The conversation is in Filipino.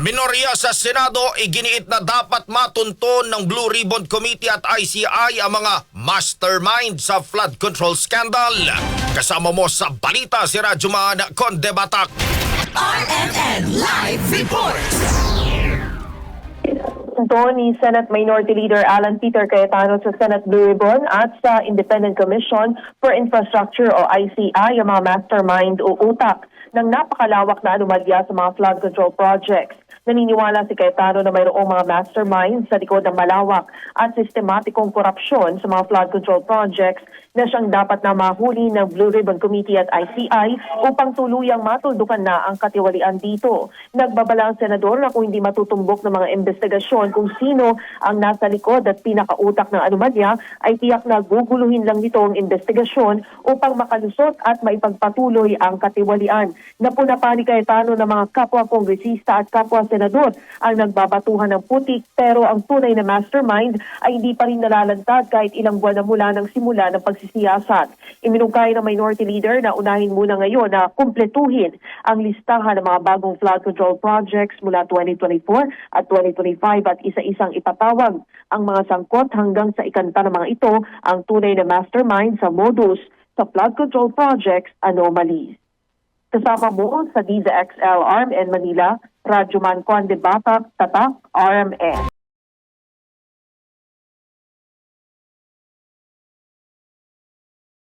Minorya sa Senado iginiit na dapat matunton ng Blue Ribbon Committee at ICI ang mga mastermind sa flood control scandal. Kasama mo sa balita si Rajuman Conde Batak. RMN Live Report. Ito ni Senate Minority Leader Alan Peter Cayetano sa Senate Blue Ribbon at sa Independent Commission for Infrastructure o ICI ang mga mastermind o utak ng napakalawak na anomalya sa mga flood control projects. Naniniwala si Cayetano na mayroong mga mastermind sa likod ng malawak at sistematikong korupsyon sa mga flood control projects na siyang dapat na mahuli ng Blue Ribbon Committee at ICI upang tuluyang matuldukan na ang katiwalian dito. Nagbabala ang senador na kung hindi matutumbok ng mga investigasyon kung sino ang nasa likod at pinakautak ng anomalya ay tiyak na guguluhin lang nito ang investigasyon upang makalusot at maipagpatuloy ang katiwalian. Napuna pa ni Cayetano ng mga kapwa kongresista at kapwa senador ang nagbabatuhan ng putik pero ang tunay na mastermind ay hindi pa rin nalalantad kahit ilang buwan na mula ng simula ng pagsisiyasat. Iminungkay ng minority leader na unahin muna ngayon na kumpletuhin ang listahan ng mga bagong flood control projects mula 2024 at 2025 at isa-isang ipatawag ang mga sangkot hanggang sa ikanta ng mga ito ang tunay na mastermind sa modus sa flood control projects anomalies. Kasama mo sa DZXL Arm and Manila, Radyoman Conde Batak, Tatak, RMN.